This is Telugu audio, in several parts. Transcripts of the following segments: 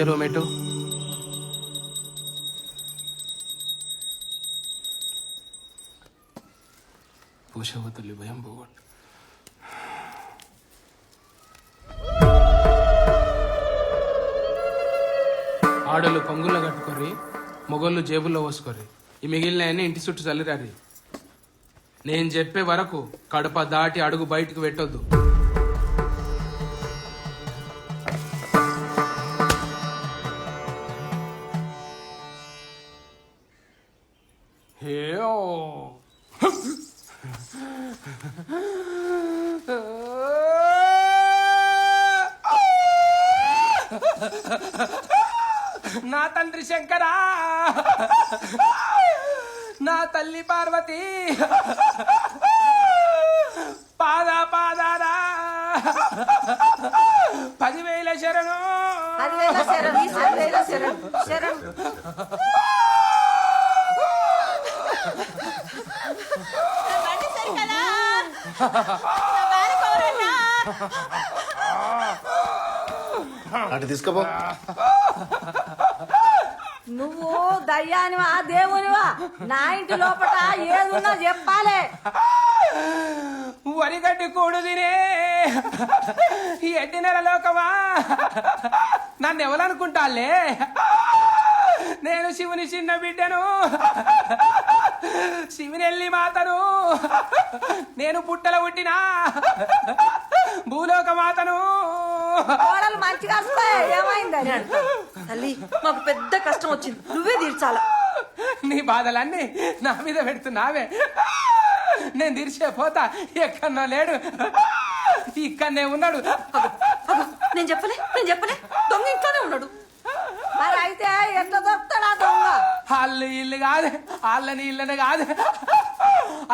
పూజ రూమ్ ఎటు తల్లి భయం పోగొట్టు ఆడలు పంగుల్లో కట్టుకొని మొగోళ్ళు జేబుల్లో పోసుకోర్రి ఈ మిగిలిన ఇంటి చుట్టూ చల్లిరారి. నేను చెప్పే వరకు కడప దాటి అడుగు బయటకు పెట్టొద్దు. తండ్రి శంకరా నా తల్లి పార్వతి! పాదా పాదారా పదివేల శరణు. అటు తీసుకపో. నువ్వు దయ్యానివా? దేవునివా? నా ఇంటి లోపల ఏదున్నా చెప్పాలే. వరిగడ్డి కూడు తినే ఈ ఎడ్డి నెల లోకమా నన్ను ఎవరనుకుంటాలే? నేను శివుని చిన్న బిడ్డను. శివునెల్లి మాతను. నేను పుట్టల పుట్టినా. భూలోక మాతను మంచిగా ఏమైందని తల్లి మాకు పెద్ద కష్టం వచ్చింది. నువ్వే తీర్చాలా. నీ బాధలన్నీ నా మీద పెడుతున్నావే. నేను తీర్చే పోతా. ఎక్కడో లేడు. ఇక్కడనే ఉన్నాడు. నేను చెప్పలే నేను చెప్పలే. దొంగ ఇంట్లోనే ఉన్నాడు. మరి అయితే ఎట్లా దొరుకుతాడా దొంగ? అల్లు ఇల్లు కాదు అల్లని ఇల్లని కాదు.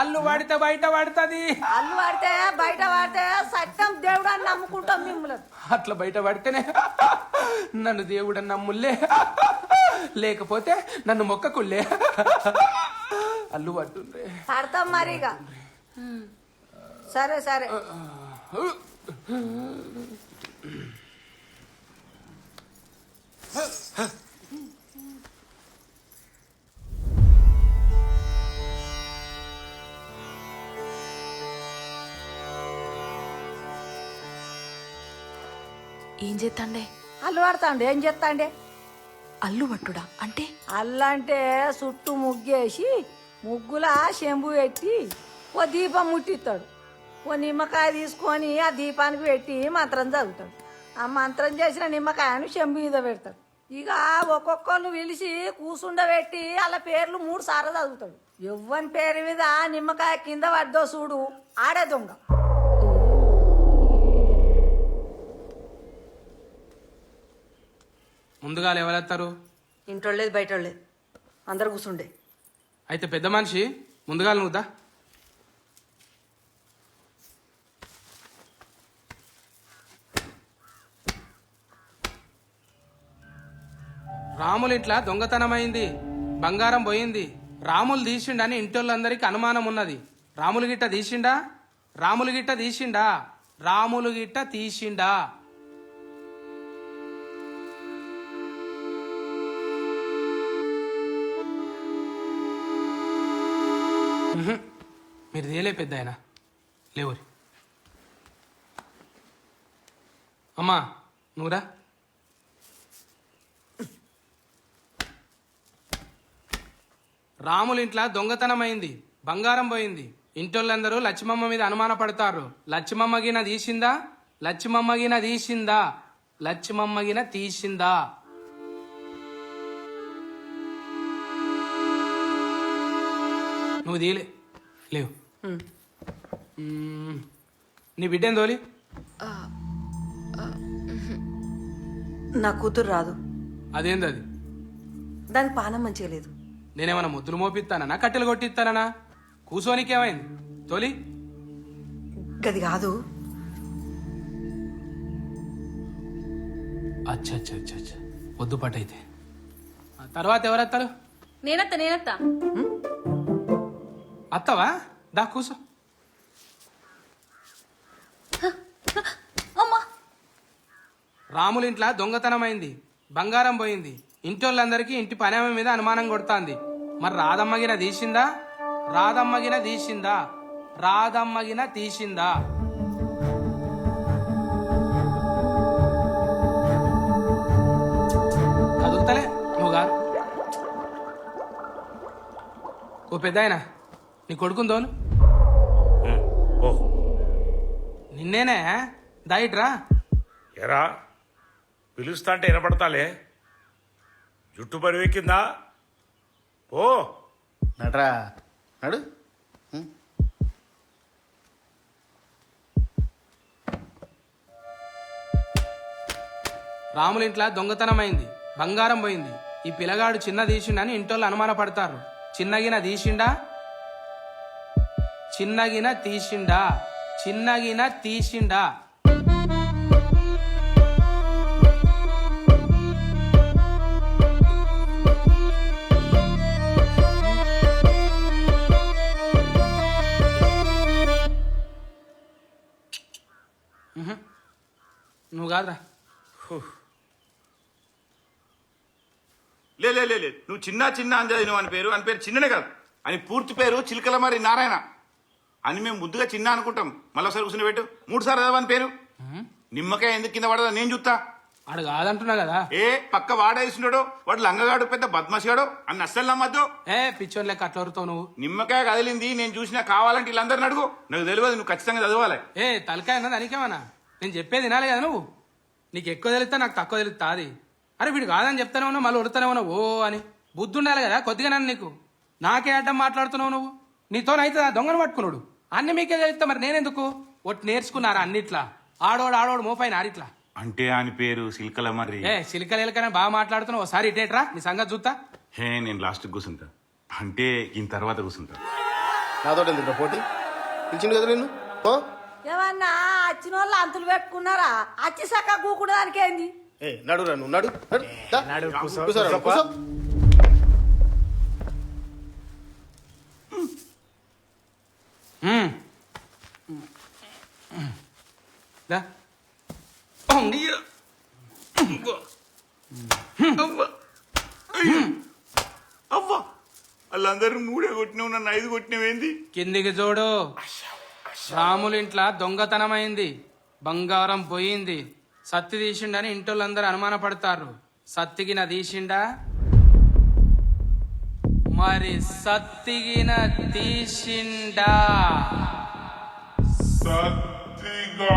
అల్లు పడితే బయట పడుతుంది. అల్లు పడితే బయట పడితే సత్యం దేవుడు అని నమ్ముకుంటాం మిమ్మల్ని. అట్లా బయట పడితేనే నన్ను దేవుడు నమ్ముల్లే లేకపోతే నన్ను మొక్కకుల్లే అల్లు పట్టుండ్రే పడతాం మరి ఇక సరే సరే. ఏం చేస్తాండే? అల్లు పడతాండి ఏం చేస్తాండి? అల్లు పట్టుడా అంటే? అల్లంటే చుట్టూ ముగ్గేసి ముగ్గుల చెంబు పెట్టి ఓ దీపం ముట్టిస్తాడు. ఓ నిమ్మకాయ తీసుకొని ఆ దీపానికి పెట్టి మంత్రం చదువుతాడు. ఆ మంత్రం చేసిన నిమ్మకాయను చెంబు మీద పెడతాడు. ఇక ఒక్కొక్కరు పిలిచి కూసుండబెట్టి వాళ్ళ పేర్లు మూడు సార్లు చదువుతాడు. ఎవ్వని పేరు మీద నిమ్మకాయ కింద పడ్డో చూడు ఆడే దొంగ ముందుగా ఎవరెత్తారు ఇంట్లో లేదు బయట లేదు అందరు కూర్చుండే అయితే పెద్ద మనిషి ముందుగా నువ్వుదా? రాముల ఇంట్లో దొంగతనమైంది బంగారం పోయింది. రాములు తీసిండని ఇంటోళ్ళందరికీ అనుమానం ఉన్నది రాములు గిట్ట తీసిండా? రాములు గిట్ట తీసిండా? రాములు గిట్ట తీసిండా? మీరు తేలే పెద్ద ఆయన లేవురి. అమ్మా నువ్వురా రాముల ఇంట్లో దొంగతనమైంది బంగారం పోయింది. ఇంటోళ్ళందరూ లక్ష్మమ్మ మీద అనుమాన పడతారు తీసిందా? లక్ష్మమ్మ తీసిందా? లక్ష్మమ్మ తీసిందా? నువ్వు తీయలే లేవు. నీ బిడ్డేం తోలి నా కూతురు రాదు. అదేంది అది? దానికి పానం మంచిగా లేదు. నేనేమన్నా ముద్దులు మోపిస్తానా కట్టెలు కొట్టిస్తానా కూసోనికేమైంది తోలి. గది కాదు. అచ్చా అచ్చా అచ్చా అచ్చా వద్దు పట్టయితే ఆ తర్వాత ఎవరెత్తారు? నేనత్త నేనత్త. అత్తవా? దా కూసో. అమ్మా. రాముల ఇంట్లో దొంగతనమైంది బంగారం పోయింది. ఇంటోళ్ళందరికీ ఇంటి పని ఆమె మీద అనుమానం కొడుతాంది. మరి రాదమ్మగిన తీసిందా? రాదమ్మగిన తీసిందా? రాదమ్మగిన తీసిందా? కదులుతలే నువ్వు కాదు ఓ పెద్ద నీ కొడుకుందోను ఓ నిన్నేనే దాయిట్రా. ఎరా పిలుస్తా అంటే వినపడతాలే. జుట్టు పరివెక్కిందా ఓ నడరా నడు. రాముల ఇంట్లో దొంగతనమైంది బంగారం పోయింది. ఈ పిల్లగాడు చిన్న తీసిండని ఇంటోళ్ళు అనుమానపడతారు. చిన్నగిన తీసిండా చిన్నగిన తీసిండా చిన్నగిన తీసిండా. నువ్వు కాదురా. లే లే లే లే. నువ్వు చిన్న చిన్న అని నువ్వు అని పేరు. అని పేరు చిన్ననే కాదు. అని పూర్తి పేరు చిలకల మరి నారాయణ. అని మేము ముద్దుగా చిన్న అనుకుంటాం. మళ్ళీ ఒకసారి కూర్చుని పెట్టు. మూడు సార్లు చదవని పేరు. నిమ్మకాయ ఎందుకు కింద పడదా? నేను చూస్తా. ఆడు కాదంటున్నా కదా. ఏ పక్క వాడేసినాడో వాడు లంగగాడు పెద్ద బద్మాసిగాడు అని అస్సలు నమ్మద్దు. ఏ పిచ్చోన్ లెక్క అట్లా వరుతావు నువ్వు? నిమ్మకాయ కదిలింది నేను చూసినా కావాలంటే వీళ్ళందరిని అడుగు. నాకు తెలియదు నువ్వు ఖచ్చితంగా చదవాలి. ఏ తలకాయ అన్నది అనికేమన్నా? నేను చెప్పేది వినాలి కదా నువ్వు? నీకు ఎక్కువ తెలుస్తా నాకు తక్కువ తెలుస్తా అది. అరే వీడు కాదని చెప్తానే ఉన్నావు మళ్ళీ ఉడతానే ఉన్నావు ఓ అని. బుద్ధి ఉండాలి కదా కొద్దిగా నన్ను నీకు. నాకే అడ్డం మాట్లాడుతున్నావు నువ్వు? నీతోనైతే దొంగను పట్టుకున్నాడు. అన్ని మీకే తెలుస్తా మరి నేనెందుకు? ఒట్టి నేర్చుకున్నారా అన్నిట్లా? ఆడోడు ఆడోడు మోపైన ఆడిట్లా అంటే అని పేరు సిల్కల మరి. ఏ సిలికలు ఎలకనే బాగా మాట్లాడుతున్నావు. ఒకసారి ఇటేట్రా నీ సంగతి చూస్తా హే నేను లాస్ట్ కూర్చుంటా అంటే ఈయన తర్వాత కూర్చుంటా నాతో ఎందుకు పోటీ? పిలిచిండు కదా నిన్ను? పో ఏమన్నా వచ్చిన వాళ్ళు అంతులు పెట్టుకున్నారా? అచ్చి సక్క కూకుడు దానికేంది ఏ నడురా నువ్వు నడు నడు దా. కూర్చో ఉమ్. వాళ్ళందరూ మూడే కొట్టినావు నన్ను ఐదు కొట్టినవేంది? కిందికి చూడు. రాములింట్ల దొంగతనమైంది. బంగారం పోయింది. సత్తి తీసిండని ఇంటోళ్ళందరూ అనుమానపడతారు. నా తీసిండా? మరి సత్తిగిన తీసిండా? సత్తిగా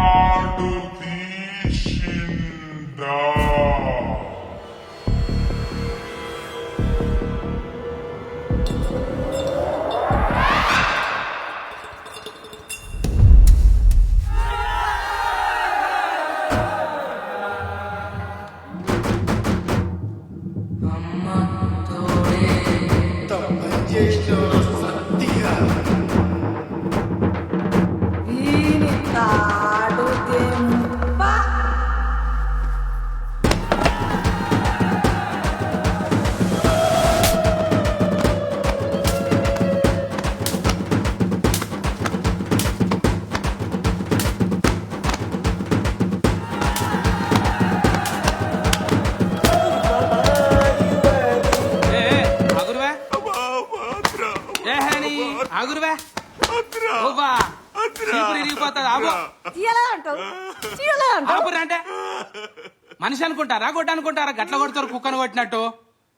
అనుకుంటారా గొడ్డ అనుకుంటారా గట్ల కొడతారు కుక్కను కొట్టినట్టు.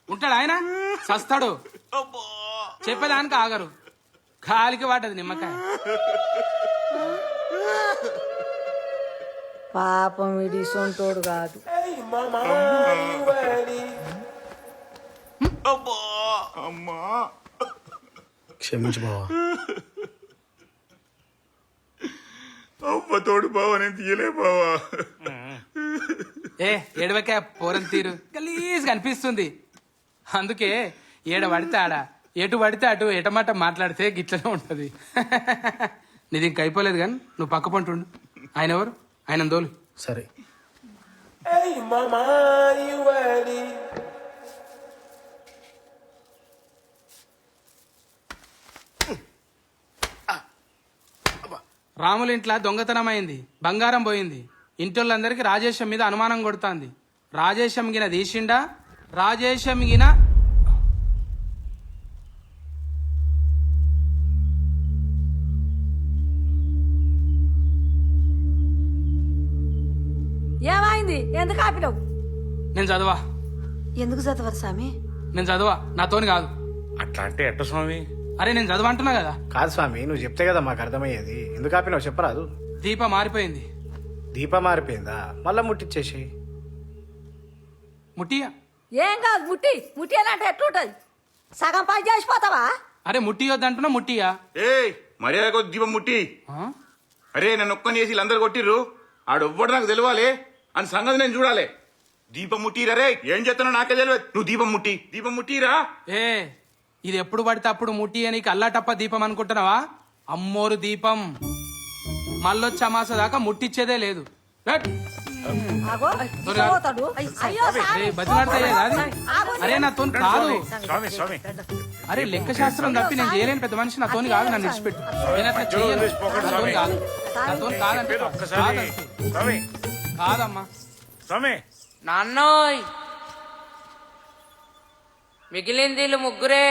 ఉంటాడు ఆయన? సస్తాడు. చెప్పేదానికి ఆగరు. కాలికి వాటది నిమ్మకాయ. పాపం వీడి సొంటోడు కాదు. అమ్మా. క్షమించు బావా. అవ్వ తోడు బావా నేను తీయలే బావా. ఏ ఏడవకే పోరం తీరు. గలీజ్ కనిపిస్తుంది అందుకే ఏడ పడితే ఆడ ఎటు పడితే అటు ఎటమాట మాట్లాడితే గిట్లనే ఉంటది. నీది ఇంక అయిపోలేదు కానీ నువ్వు పక్క పంటుండు ఆయన ఎవరు? ఆయన దోలు. సరే. రాముల ఇంట్లో దొంగతనమైంది. బంగారం పోయింది. ఇంటోళ్ళందరికీ రాజేశం మీద అనుమానం కొడుతాంది. రాజేశం గిన తీసిండా రాజేశం గిన ఏమైంది? ఎందుకు ఆపినావు? నేను చదవా. ఎందుకు చదవరు స్వామి? నేను చదవా. నాతోని కాదు. అట్లా అంటే ఎట్ట స్వామి? అరే నేను చదవ అంటున్నా కదా. కాదు స్వామి నువ్వు చెప్తే కదా మాకు అర్థమయ్యేది. ఎందుకు ఆపినావు? చెప్పరాదు. దీప మారిపోయింది. దీప మారిపోయిందా? మళ్ళా ముట్టిచ్చేసి. ముట్టియా? ఏం కాదు ముట్టి. ముట్టి అని అంటే ఎట్లుంటది? సగం పని చేసిపోతావా? అరే ముట్టియొద్దు అంటున్నా ముట్టియా? ఏయ్ మర్యాద కొద్ది దీపం ముట్టి? అరే నన్ను ఒక్కని చేసి వీళ్ళందరూ కొట్టిర్రు. ఆడొవ్వడు నాకు తెలియాలి అని సంగతి నేను చూడాలి. దీపం ముట్టిరా రే ఏం చేస్తున్నావు నాకే తెలియదు నువ్వు దీపం ముట్టి. దీపం ముట్టిరా. ఏ ఇది ఎప్పుడు పడితే అప్పుడు ముట్టి అని అల్లాటప్ప దీపం అనుకుంటున్నావా? అమ్మోరు దీపం. మళ్ళొచ్చి అమాస దాకా ముట్టిచ్చేదే లేదు. రేట్. ఆగో త్వరగా. పోతాడు. అయ్యో రే, సామి. బతిలాడతాయే కాదు అరే నాతో కాదు. స్వామి స్వామి. అరే లెక్క శాస్త్రం తప్పి నేను చేయలేని పెద్ద మనిషి. నాతోని కాదు నన్ను విడిచిపెట్టు. నేను అట్లా చేయను నాతోని కాదు. కాదంటే కాదమ్మా. స్వామి. నాన్నోయ్. మిగిలింది ముగ్గురే.